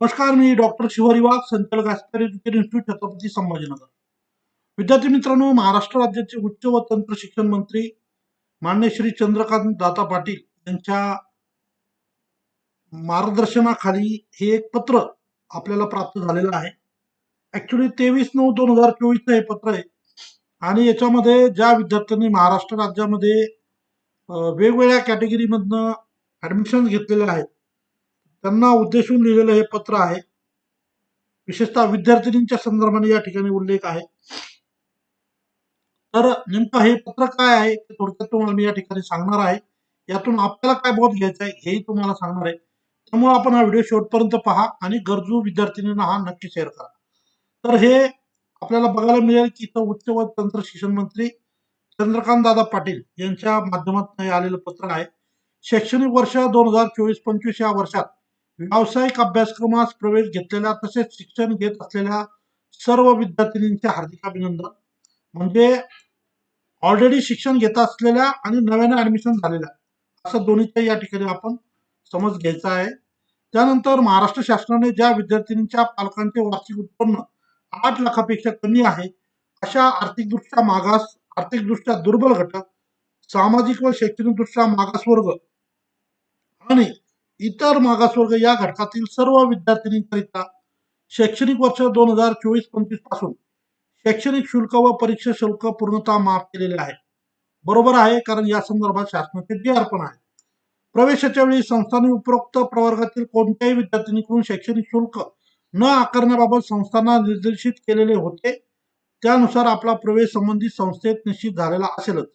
नमस्कार मी डॉक्टर शिवारी वाघ संचालक Asper education institute Chhatrapati Sambhajinagar. विद्यार्थी मित्रांनो महाराष्ट्र राज्याचे उच्च व तंत्र शिक्षण मंत्री मान्य श्री चंद्रकांत दाता पाटील यांच्या मार्गदर्शनाखाली हे एक पत्र आपल्याला प्राप्त झालेलं आहे. ऍक्च्युली तेवीस नऊ दोन हजार चोवीसचं हे पत्र आहे. आणि याच्यामध्ये ज्या विद्यार्थ्यांनी महाराष्ट्र राज्यामध्ये वेगवेगळ्या कॅटेगरीमधनं ऍडमिशन घेतलेले आहेत त्यांना उद्देशून लिहिलेलं हे पत्र आहे. विशेषतः विद्यार्थिनींच्या संदर्भाने या ठिकाणी उल्लेख आहे. तर नेमकं हे पत्र काय आहे? ते थोडक्यात तुम्हाला मी या ठिकाणी सांगणार आहे. यातून आपल्याला काय बोध घ्यायचा आहे हेही तुम्हाला सांगणार आहे. त्यामुळे आपण हा व्हिडिओ शेवटपर्यंत पहा आणि गरजू विद्यार्थिनींना हा नक्की शेअर करा. तर हे आपल्याला बघायला मिळेल की इथं उच्च व तंत्र शिक्षण मंत्री चंद्रकांत दादा पाटील यांच्या माध्यमातून आलेलं पत्र आहे. शैक्षणिक वर्ष दोन हजार चोवीस पंचवीस या वर्षात व्यावसायिक अभ्यासक्रमास प्रवेश घेतलेल्या तसेच शिक्षण घेत असलेल्या सर्व विद्यार्थिनींचे हार्दिक अभिनंदन. म्हणजे ऑलरेडी शिक्षण घेत असलेल्या आणि नव्याने ऍडमिशन झालेल्या असं दोन्हीच्या या ठिकाणी आपण समज घ्यायचा आहे. त्यानंतर महाराष्ट्र शासनाने ज्या विद्यार्थिनींच्या पालकांचे वार्षिक उत्पन्न आठ लाखापेक्षा कमी आहे अशा आर्थिकदृष्ट्या मागास आर्थिकदृष्ट्या दुर्बल घटक सामाजिक व शैक्षणिकदृष्ट्या मागासवर्ग आणि इतर मागासवर्ग या घटकातील सर्व विद्यार्थिनींकरिता शैक्षणिक वर्ष दोन हजार चोवीस पंचवीसपासून शैक्षणिक शुल्क व परीक्षा शुल्क पूर्णतः माफ केलेले आहे. बरोबर आहे कारण या संदर्भात शासनाचे जे अर्पण आहे. प्रवेशाच्या वेळी संस्थांनी उपरोक्त प्रवर्गातील कोणत्याही विद्यार्थिनीकडून शैक्षणिक शुल्क न आकारण्याबाबत संस्थांना निर्देशित केलेले होते. त्यानुसार आपला प्रवेश संबंधित संस्थेत निश्चित झालेला असेलच.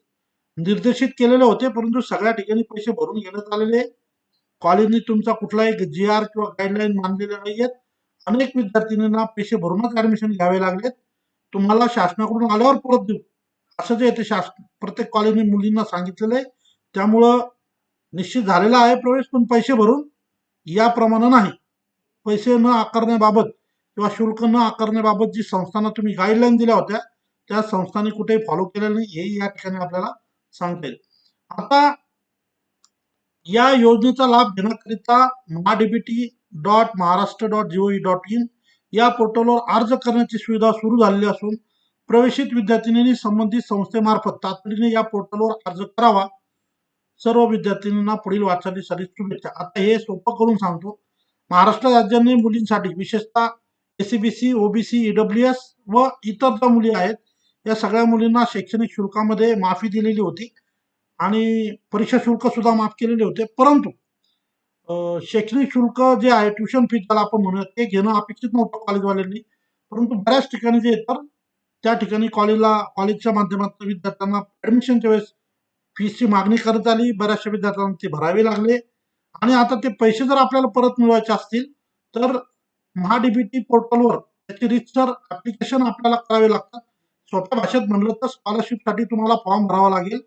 निर्देशित केलेले होते परंतु सगळ्या ठिकाणी पैसे भरून घेण्यात आलेले कॉलेजने तुमचा कुठलाही जी आर किंवा गाईडलाईन मानलेल्या नाहीयेत अनेक विद्यार्थिनींना पैसे भरूनच ऍडमिशन घ्यावे लागलेत. तुम्हाला शासनाकडून आल्यावर परत देऊ. असं जे येते ते शासन प्रत्येक कॉलेजने मुलींना सांगितलेलं आहे त्यामुळं निश्चित झालेला आहे प्रवेश पण पैसे भरून याप्रमाणे नाही. पैसे न आकारण्याबाबत किंवा शुल्क न आकारण्याबाबत जी संस्थांना तुम्ही गाईडलाईन दिल्या होत्या त्या संस्थांनी कुठेही फॉलो केलेलं नाही हे या ठिकाणी आपल्याला सांगता येईल. आता या योजनेचा लाभ घेण्याकरिता MahaDBT dot Maharashtra dot GOE dot in या पोर्टलवर अर्ज करण्याची सुविधा सुरू झालेली असून प्रवेशित विद्यार्थिनींनी संबंधित संस्थेमार्फत तातडीने या पोर्टलवर अर्ज करावा. सर्व विद्यार्थिनींना पुढील वाटचालीसाठी शुभेच्छा. आता हे सोपं करून सांगतो. महाराष्ट्र राज्याने मुलींसाठी विशेषतः एसीबीसी ओबीसी ईडब्ल्यू एस व इतर ज्या मुली आहेत या सगळ्या मुलींना शैक्षणिक शुल्कामध्ये माफी दिलेली होती. आणि परीक्षा शुल्क सुद्धा माफ केलेले होते. परंतु शैक्षणिक शुल्क जे आहे ट्युशन फी ज्याला आपण म्हणूया ते घेणं अपेक्षित नव्हतं कॉलेजवाल्यांनी. परंतु बऱ्याच ठिकाणी जे तर त्या ठिकाणी कॉलेजला कॉलेजच्या माध्यमातून विद्यार्थ्यांना ऍडमिशनच्या वेळेस फीसची मागणी करत आली. बऱ्याचशा विद्यार्थ्यांना ते भरावे लागले. आणि आता ते पैसे जर आपल्याला परत मिळवायचे असतील तर महाडीबीटी पोर्टलवर त्याचे रिजिस्टर ऍप्लिकेशन आपल्याला करावे लागतात. सोप्या भाषेत म्हणलं तर स्कॉलरशिपसाठी तुम्हाला फॉर्म भरावा लागेल.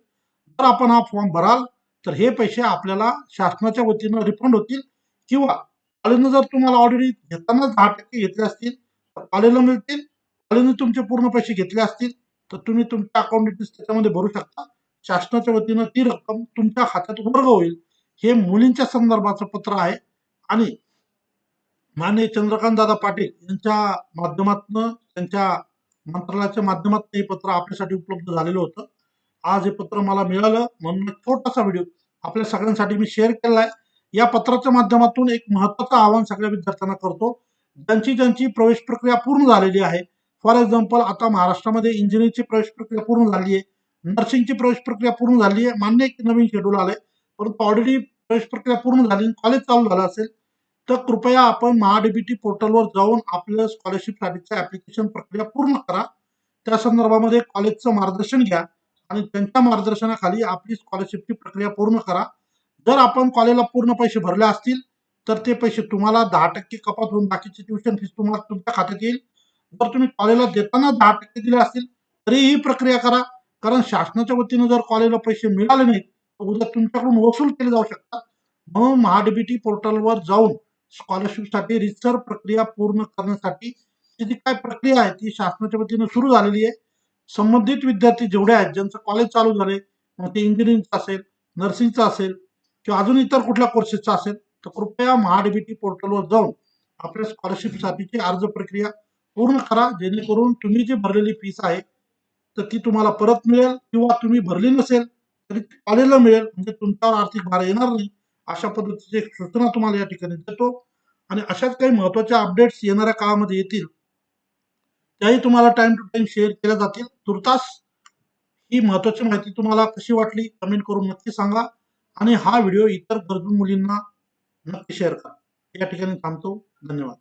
जर आपण हा फॉर्म भराल तर हे पैसे आपल्याला शासनाच्या वतीनं रिफंड होतील किंवा कॉलेजनं जर तुम्हाला ऑलरेडी घेताना दहा टक्के घेतले असतील तर कॉलेजला मिळतील. कॉलेजने तुमचे पूर्ण पैसे घेतले असतील तर तुम्ही तुमच्या अकाउंट डिटेल्स त्याच्यामध्ये भरू शकता. शासनाच्या वतीनं ती रक्कम तुमच्या खात्यात वर्ग होईल. हे मुलींच्या संदर्भाचं पत्र आहे. आणि माननीय चंद्रकांत दादा पाटील यांच्या माध्यमातून त्यांच्या मंत्रालयाच्या माध्यमातून हे पत्र आपल्यासाठी उपलब्ध झालेलं होतं. आज हे पत्र मला मिळालं म्हणून छोटासा व्हिडिओ आपल्या सगळ्यांसाठी मी शेअर केला आहे. या पत्राच्या माध्यमातून एक महत्वाचं आव्हान सगळ्या विद्यार्थ्यांना करतो. ज्यांची ज्यांची प्रवेश प्रक्रिया पूर्ण झालेली आहे फॉर एक्झाम्पल आता महाराष्ट्रामध्ये इंजिनिअरिंगची प्रवेश प्रक्रिया पूर्ण झाली आहे नर्सिंगची प्रवेश प्रक्रिया पूर्ण झाली आहे मान्य एक नवीन शेड्यूल आलंय परंतु ऑलरेडी प्रवेश प्रक्रिया पूर्ण झाली कॉलेज चालू झालं असेल तर कृपया आपण महाडीबीटी पोर्टलवर जाऊन आपलं स्कॉलरशिपसाठीचं ऍप्लिकेशन प्रक्रिया पूर्ण करा. त्या संदर्भामध्ये कॉलेजचं मार्गदर्शन घ्या. आणि त्यांच्या मार्गदर्शनाखाली आपली स्कॉलरशिपची प्रक्रिया पूर्ण करा. जर आपण कॉलेजला पूर्ण पैसे भरले असतील तर ते पैसे तुम्हाला दहा टक्के कपात होऊन बाकीची ट्युशन फीस तुम्हाला तुमच्या खात्यात येईल. जर तुम्ही कॉलेजला देताना दहा टक्के दिले असतील तरी ही प्रक्रिया करा. कारण शासनाच्या वतीनं जर कॉलेजला पैसे मिळाले नाहीत तर उद्या तुमच्याकडून वसूल केले जाऊ शकतात. म्हणून महाडीबीटी पोर्टलवर जाऊन स्कॉलरशिपसाठी रिसर प्रक्रिया पूर्ण करण्यासाठी जी काय प्रक्रिया आहे ती शासनाच्या वतीनं सुरू झालेली आहे. संबंधित विद्यार्थी जेवढे आहेत ज्यांचं कॉलेज चालू झाले मग ते इंजिनिअरिंगचं असेल नर्सिंगचं असेल किंवा अजून इतर कुठल्या कोर्सेसचं असेल तर कृपया महाडीबीटी पोर्टलवर जाऊन आपल्या स्कॉलरशिपसाठीची अर्ज प्रक्रिया पूर्ण करा जेणेकरून तुम्ही जी भरलेली फीस आहे तर ती तुम्हाला परत मिळेल किंवा तुम्ही भरली नसेल तरी कॉलेजला मिळेल म्हणजे तुमच्यावर आर्थिक भार येणार नाही अशा पद्धतीची एक सूचना तुम्हाला या ठिकाणी देतो. आणि अशाच काही महत्त्वाच्या अपडेट्स येणाऱ्या काळामध्ये येतील त्याही तुम्हाला टाइम टू टाइम शेअर केल्या जातील. तुर्तास ही महत्वाची माहिती तुम्हाला कशी वाटली कमेंट करून नक्की सांगा. आणि हा व्हिडिओ इतर गरजू मुलींना नक्की शेअर करा. या ठिकाणी थांबतो. धन्यवाद.